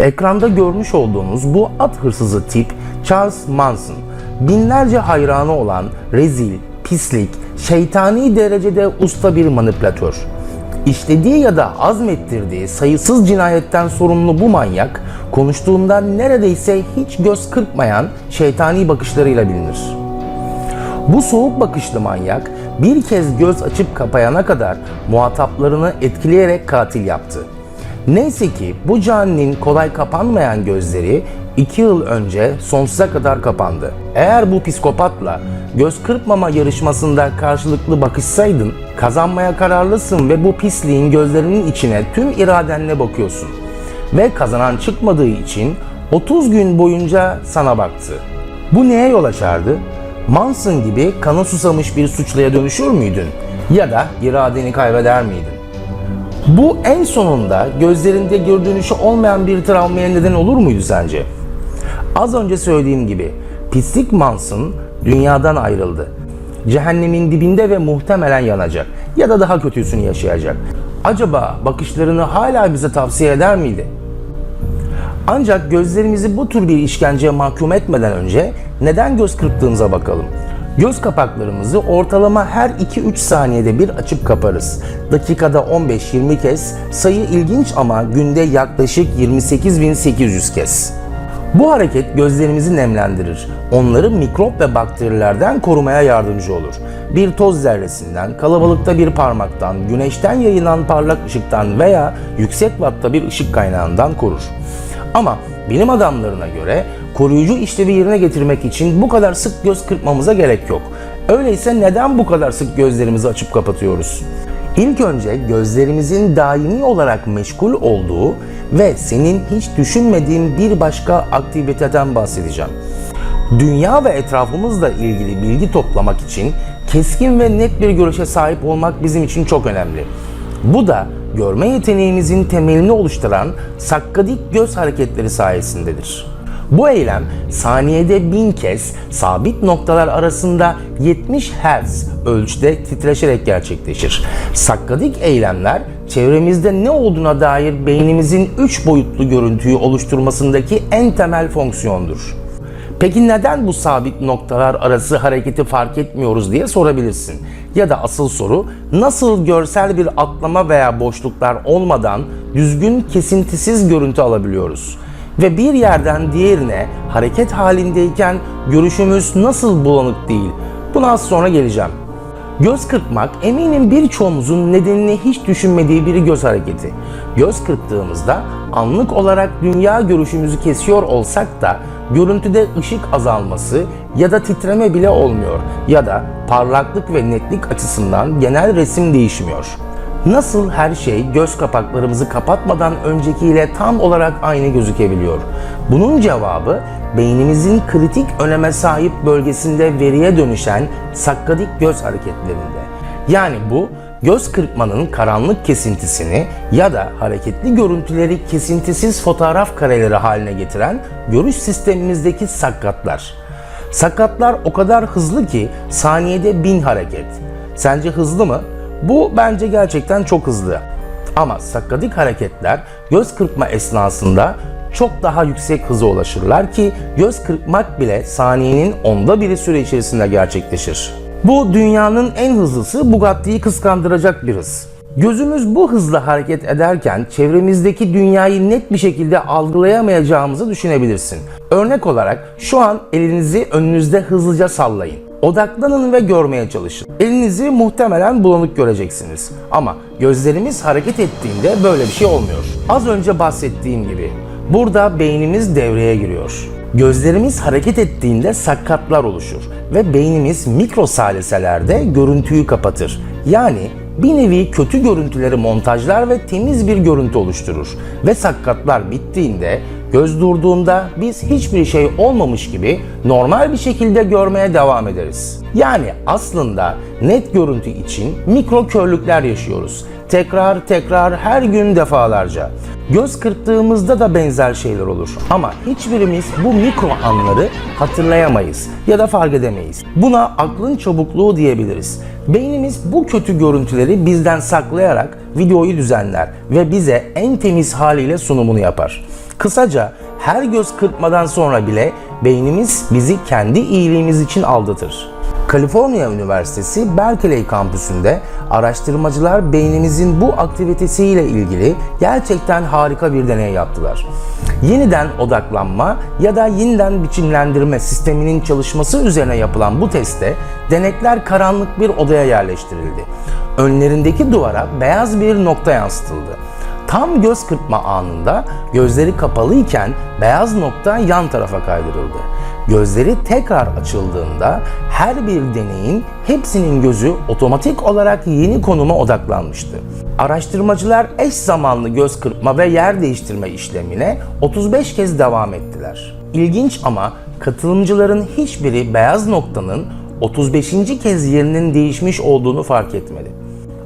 Ekranda görmüş olduğunuz bu at hırsızı tip Charles Manson. Binlerce hayranı olan rezil, pislik, şeytani derecede usta bir manipülatör. İşlediği ya da azmettirdiği sayısız cinayetten sorumlu bu manyak, konuştuğunda neredeyse hiç göz kırpmayan şeytani bakışlarıyla bilinir. Bu soğuk bakışlı manyak bir kez göz açıp kapayana kadar muhataplarını etkileyerek katil yaptı. Neyse ki bu caninin kolay kapanmayan gözleri iki yıl önce sonsuza kadar kapandı. Eğer bu psikopatla göz kırpmama yarışmasında karşılıklı bakışsaydın kazanmaya kararlısın ve bu pisliğin gözlerinin içine tüm iradenle bakıyorsun. Ve kazanan çıkmadığı için 30 gün boyunca sana baktı. Bu neye yol açardı? Manson gibi kanı susamış bir suçluya dönüşür müydün? Ya da iradeni kaybeder miydin? Bu en sonunda gözlerinde geri dönüşü olmayan bir travmaya neden olur muydu sence? Az önce söylediğim gibi pislik Manson dünyadan ayrıldı. Cehennemin dibinde ve muhtemelen yanacak ya da daha kötüsünü yaşayacak. Acaba bakışlarını hala bize tavsiye eder miydi? Ancak gözlerimizi bu tür bir işkenceye mahkum etmeden önce neden göz kırptığımıza bakalım. Göz kapaklarımızı ortalama her 2-3 saniyede bir açıp kaparız. Dakikada 15-20 kez, sayı ilginç ama günde yaklaşık 28.800 kez. Bu hareket gözlerimizi nemlendirir. Onları mikrop ve bakterilerden korumaya yardımcı olur. Bir toz zerresinden, kalabalıkta bir parmaktan, güneşten yayılan parlak ışıktan veya yüksek watta bir ışık kaynağından korur. Ama bilim adamlarına göre koruyucu işlevi yerine getirmek için bu kadar sık göz kırpmamıza gerek yok. Öyleyse neden bu kadar sık gözlerimizi açıp kapatıyoruz? İlk önce gözlerimizin daimi olarak meşgul olduğu ve senin hiç düşünmediğin bir başka aktiviteden bahsedeceğim. Dünya ve etrafımızla ilgili bilgi toplamak için keskin ve net bir görüşe sahip olmak bizim için çok önemli. Bu da görme yeteneğimizin temelini oluşturan sakkadik göz hareketleri sayesindedir. Bu eylem saniyede bin kez sabit noktalar arasında 70 Hz ölçüde titreşerek gerçekleşir. Sakkadik eylemler çevremizde ne olduğuna dair beynimizin 3 boyutlu görüntüyü oluşturmasındaki en temel fonksiyondur. Peki neden bu sabit noktalar arası hareketi fark etmiyoruz diye sorabilirsin. Ya da asıl soru nasıl görsel bir atlama veya boşluklar olmadan düzgün kesintisiz görüntü alabiliyoruz? Ve bir yerden diğerine hareket halindeyken görüşümüz nasıl bulanık değil? Buna az sonra geleceğim. Göz kırpmak eminim birçoğumuzun nedenini hiç düşünmediği bir göz hareketi. Göz kırptığımızda anlık olarak dünya görüşümüzü kesiyor olsak da görüntüde ışık azalması ya da titreme bile olmuyor ya da parlaklık ve netlik açısından genel resim değişmiyor. Nasıl her şey göz kapaklarımızı kapatmadan öncekiyle tam olarak aynı gözükebiliyor? Bunun cevabı beynimizin kritik öneme sahip bölgesinde veriye dönüşen sakkadik göz hareketlerinde. Yani bu göz kırpmanın karanlık kesintisini ya da hareketli görüntüleri kesintisiz fotoğraf kareleri haline getiren görüş sistemimizdeki sakkatlar. Sakatlar o kadar hızlı ki saniyede bin hareket. Sence hızlı mı? Bu bence gerçekten çok hızlı. Ama sakkadik hareketler göz kırpma esnasında çok daha yüksek hıza ulaşırlar ki göz kırpmak bile saniyenin onda biri süre içerisinde gerçekleşir. Bu dünyanın en hızlısı Bugatti'yi kıskandıracak bir hız. Gözümüz bu hızla hareket ederken çevremizdeki dünyayı net bir şekilde algılayamayacağımızı düşünebilirsin. Örnek olarak şu an elinizi önünüzde hızlıca sallayın. Odaklanın ve görmeye çalışın. Elinizi muhtemelen bulanık göreceksiniz. Ama gözlerimiz hareket ettiğinde böyle bir şey olmuyor. Az önce bahsettiğim gibi burada beynimiz devreye giriyor. Gözlerimiz hareket ettiğinde sakkatlar oluşur ve beynimiz mikro saliselerde görüntüyü kapatır. Yani bir nevi kötü görüntüleri montajlar ve temiz bir görüntü oluşturur. Ve sakkatlar bittiğinde göz durduğunda biz hiçbir şey olmamış gibi normal bir şekilde görmeye devam ederiz. Yani aslında net görüntü için mikro körlükler yaşıyoruz. Tekrar tekrar her gün defalarca. Göz kırptığımızda da benzer şeyler olur. Ama hiçbirimiz bu mikro anları hatırlayamayız ya da fark edemeyiz. Buna aklın çabukluğu diyebiliriz. Beynimiz bu kötü görüntüleri bizden saklayarak videoyu düzenler ve bize en temiz haliyle sunumunu yapar. Kısaca her göz kırpmadan sonra bile beynimiz bizi kendi iyiliğimiz için aldatır. Kaliforniya Üniversitesi Berkeley kampüsünde araştırmacılar beynimizin bu aktivitesiyle ilgili gerçekten harika bir deney yaptılar. Yeniden odaklanma ya da yeniden biçimlendirme sisteminin çalışması üzerine yapılan bu testte denekler karanlık bir odaya yerleştirildi. Önlerindeki duvara beyaz bir nokta yansıtıldı. Tam göz kırpma anında gözleri kapalıyken beyaz nokta yan tarafa kaydırıldı. Gözleri tekrar açıldığında her bir deneyin hepsinin gözü otomatik olarak yeni konuma odaklanmıştı. Araştırmacılar eş zamanlı göz kırpma ve yer değiştirme işlemine 35 kez devam ettiler. İlginç ama katılımcıların hiçbiri beyaz noktanın 35. kez yerinin değişmiş olduğunu fark etmedi.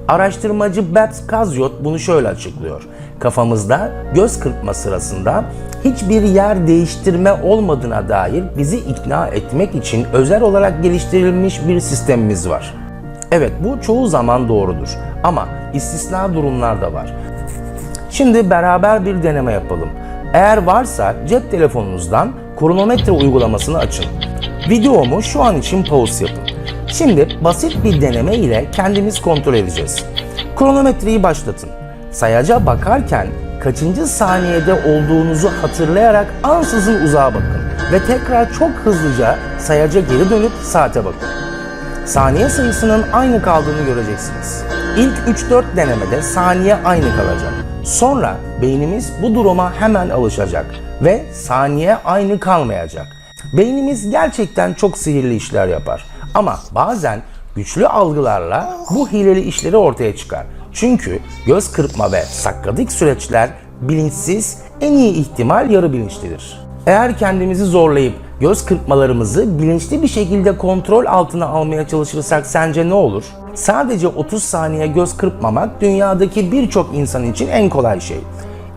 Araştırmacı Babs Kazyot bunu şöyle açıklıyor. Kafamızda göz kırpma sırasında hiçbir yer değiştirme olmadığına dair bizi ikna etmek için özel olarak geliştirilmiş bir sistemimiz var. Evet bu çoğu zaman doğrudur ama istisna durumlar da var. Şimdi beraber bir deneme yapalım. Eğer varsa cep telefonunuzdan kronometre uygulamasını açın. Videomu şu an için pause yapın. Şimdi basit bir deneme ile kendimiz kontrol edeceğiz. Kronometreyi başlatın. Sayaca bakarken kaçıncı saniyede olduğunuzu hatırlayarak ansızın uzağa bakın ve tekrar çok hızlıca sayaca geri dönüp saate bakın. Saniye sayısının aynı kaldığını göreceksiniz. İlk 3-4 denemede saniye aynı kalacak. Sonra beynimiz bu duruma hemen alışacak ve saniye aynı kalmayacak. Beynimiz gerçekten çok sihirli işler yapar. Ama bazen güçlü algılarla bu hileli işleri ortaya çıkar. Çünkü göz kırpma ve sakladık süreçler bilinçsiz, en iyi ihtimal yarı bilinçlidir. Eğer kendimizi zorlayıp göz kırpmalarımızı bilinçli bir şekilde kontrol altına almaya çalışırsak sence ne olur? Sadece 30 saniye göz kırpmamak dünyadaki birçok insan için en kolay şey.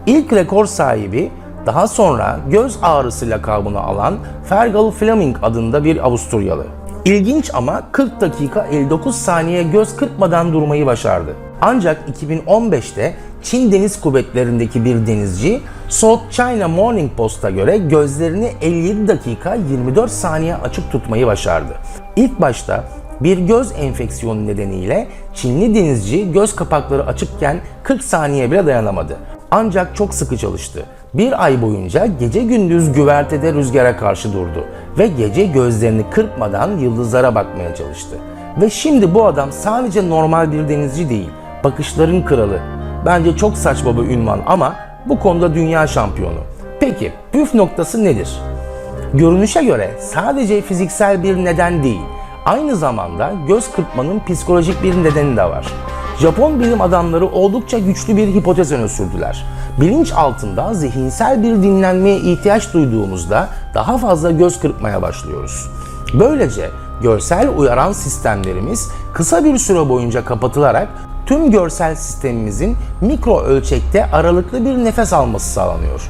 İlk rekor sahibi daha sonra göz ağrısı lakabını alan Fergal Fleming adında bir Avusturyalı. İlginç ama 40 dakika 59 saniye göz kırpmadan durmayı başardı. Ancak 2015'te Çin Deniz Kuvvetleri'ndeki bir denizci South China Morning Post'a göre gözlerini 57 dakika 24 saniye açık tutmayı başardı. İlk başta bir göz enfeksiyonu nedeniyle Çinli denizci göz kapakları açıkken 40 saniye bile dayanamadı. Ancak çok sıkı çalıştı. Bir ay boyunca gece gündüz güvertede rüzgara karşı durdu ve gece gözlerini kırpmadan yıldızlara bakmaya çalıştı. Ve şimdi bu adam sadece normal bir denizci değil, bakışların kralı. Bence çok saçma bir ünvan ama bu konuda dünya şampiyonu. Peki püf noktası nedir? Görünüşe göre sadece fiziksel bir neden değil, aynı zamanda göz kırpmanın psikolojik bir nedeni de var. Japon bilim adamları oldukça güçlü bir hipotez öne sürdüler. Bilinç altında zihinsel bir dinlenmeye ihtiyaç duyduğumuzda daha fazla göz kırpmaya başlıyoruz. Böylece görsel uyaran sistemlerimiz kısa bir süre boyunca kapatılarak tüm görsel sistemimizin mikro ölçekte aralıklı bir nefes alması sağlanıyor.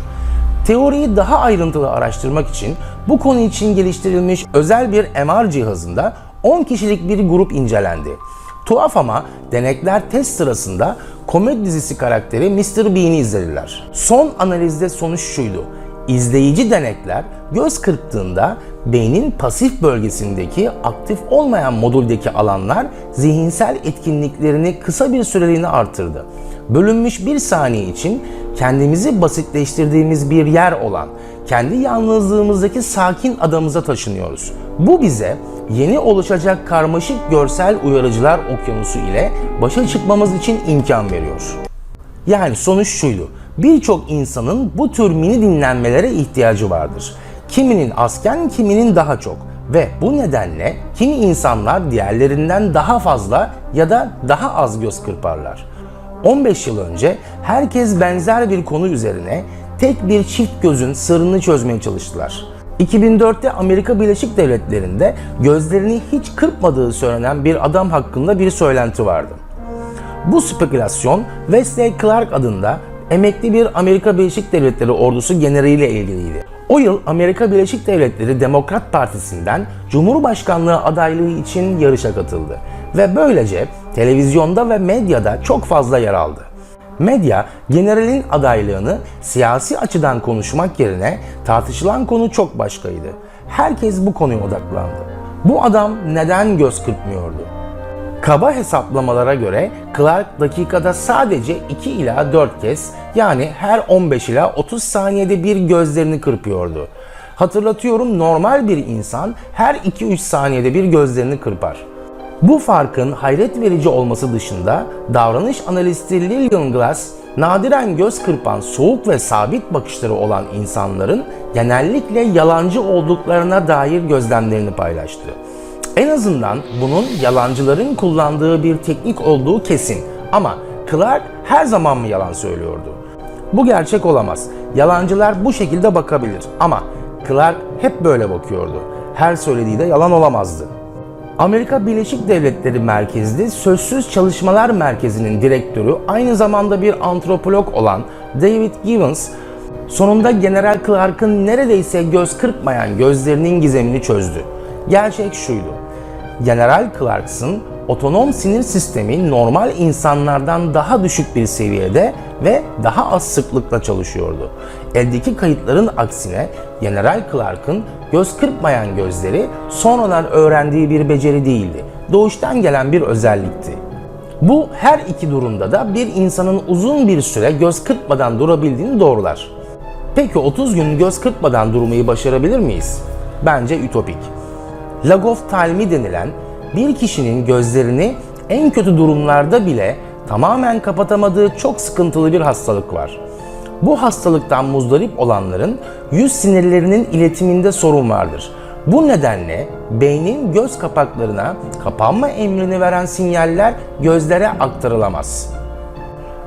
Teoriyi daha ayrıntılı araştırmak için bu konu için geliştirilmiş özel bir MR cihazında 10 kişilik bir grup incelendi. Tuhaf ama denekler test sırasında komedi dizisi karakteri Mr. Bean'i izlediler. Son analizde sonuç şuydu. İzleyici denekler göz kırptığında beynin pasif bölgesindeki aktif olmayan moduldeki alanlar zihinsel etkinliklerini kısa bir süreliğine artırdı. Bölünmüş bir saniye için kendimizi basitleştirdiğimiz bir yer olan kendi yalnızlığımızdaki sakin adamıza taşınıyoruz. Bu bize yeni oluşacak karmaşık görsel uyarıcılar okyanusu ile başa çıkmamız için imkan veriyor. Yani sonuç şuydu. Birçok insanın bu tür mini dinlenmelere ihtiyacı vardır. Kiminin azken kiminin daha çok ve bu nedenle kimi insanlar diğerlerinden daha fazla ya da daha az göz kırparlar. 15 yıl önce herkes benzer bir konu üzerine tek bir çift gözün sırrını çözmeye çalıştılar. 2004'te Amerika Birleşik Devletleri'nde gözlerini hiç kırpmadığı söylenen bir adam hakkında bir söylenti vardı. Bu spekülasyon Wesley Clark adında emekli bir Amerika Birleşik Devletleri ordusu generaliyle ilgiliydi. O yıl Amerika Birleşik Devletleri Demokrat Partisi'nden Cumhurbaşkanlığı adaylığı için yarışa katıldı ve böylece televizyonda ve medyada çok fazla yer aldı. Medya, generalin adaylığını siyasi açıdan konuşmak yerine tartışılan konu çok başkaydı. Herkes bu konuya odaklandı. Bu adam neden göz kırpmıyordu? Kaba hesaplamalara göre Clark dakikada sadece 2 ila 4 kez yani her 15 ila 30 saniyede bir gözlerini kırpıyordu. Hatırlatıyorum normal bir insan her 2-3 saniyede bir gözlerini kırpar. Bu farkın hayret verici olması dışında davranış analisti Lillian Glass, nadiren göz kırpan soğuk ve sabit bakışları olan insanların genellikle yalancı olduklarına dair gözlemlerini paylaştı. En azından bunun yalancıların kullandığı bir teknik olduğu kesin. Ama Clark her zaman mı yalan söylüyordu? Bu gerçek olamaz. Yalancılar bu şekilde bakabilir ama Clark hep böyle bakıyordu. Her söylediği de yalan olamazdı. Amerika Birleşik Devletleri merkezli Sözsüz Çalışmalar Merkezi'nin direktörü aynı zamanda bir antropolog olan David Givens sonunda General Clark'ın neredeyse göz kırpmayan gözlerinin gizemini çözdü. Gerçek şuydu. General Clarkson otonom sinir sistemi normal insanlardan daha düşük bir seviyede ve daha az sıklıkla çalışıyordu. Eldeki kayıtların aksine General Clark'ın göz kırpmayan gözleri sonradan öğrendiği bir beceri değildi. Doğuştan gelen bir özellikti. Bu her iki durumda da bir insanın uzun bir süre göz kırpmadan durabildiğini doğrular. Peki 30 gün göz kırpmadan durmayı başarabilir miyiz? Bence ütopik. Lagoftalmi denilen bir kişinin gözlerini en kötü durumlarda bile tamamen kapatamadığı çok sıkıntılı bir hastalık var. Bu hastalıktan muzdarip olanların yüz sinirlerinin iletiminde sorun vardır. Bu nedenle beynin göz kapaklarına kapanma emrini veren sinyaller gözlere aktarılamaz.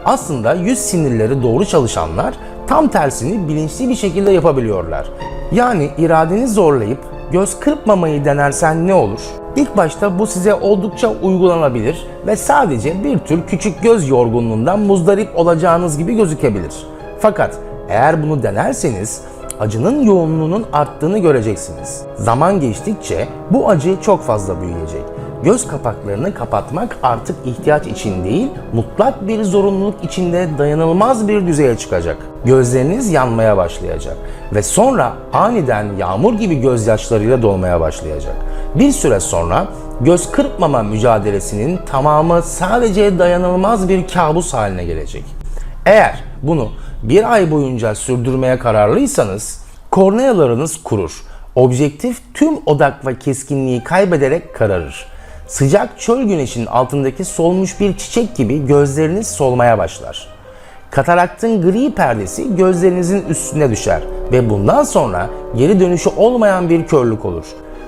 Aslında yüz sinirleri doğru çalışanlar tam tersini bilinçli bir şekilde yapabiliyorlar. Yani iradeni zorlayıp göz kırpmamayı denersen ne olur? İlk başta bu size oldukça uygulanabilir ve sadece bir tür küçük göz yorgunluğundan muzdarip olacağınız gibi gözükebilir. Fakat eğer bunu denerseniz acının yoğunluğunun arttığını göreceksiniz. Zaman geçtikçe bu acı çok fazla büyüyecek. Göz kapaklarını kapatmak artık ihtiyaç için değil, mutlak bir zorunluluk içinde dayanılmaz bir düzeye çıkacak. Gözleriniz yanmaya başlayacak ve sonra aniden yağmur gibi gözyaşlarıyla dolmaya başlayacak. Bir süre sonra göz kırpmama mücadelesinin tamamı sadece dayanılmaz bir kabus haline gelecek. Eğer bunu bir ay boyunca sürdürmeye kararlıysanız kornealarınız kurur. Objektif tüm odak ve keskinliği kaybederek kararır. Sıcak çöl güneşinin altındaki solmuş bir çiçek gibi gözleriniz solmaya başlar. Kataraktın gri perdesi gözlerinizin üstüne düşer ve bundan sonra geri dönüşü olmayan bir körlük olur.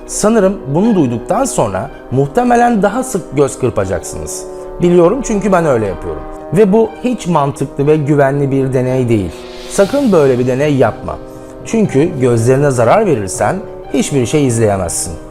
Sanırım bunu duyduktan sonra muhtemelen daha sık göz kırpacaksınız. Biliyorum çünkü ben öyle yapıyorum. Ve bu hiç mantıklı ve güvenli bir deney değil. Sakın böyle bir deney yapma. Çünkü gözlerine zarar verirsen hiçbir şey izleyemezsin.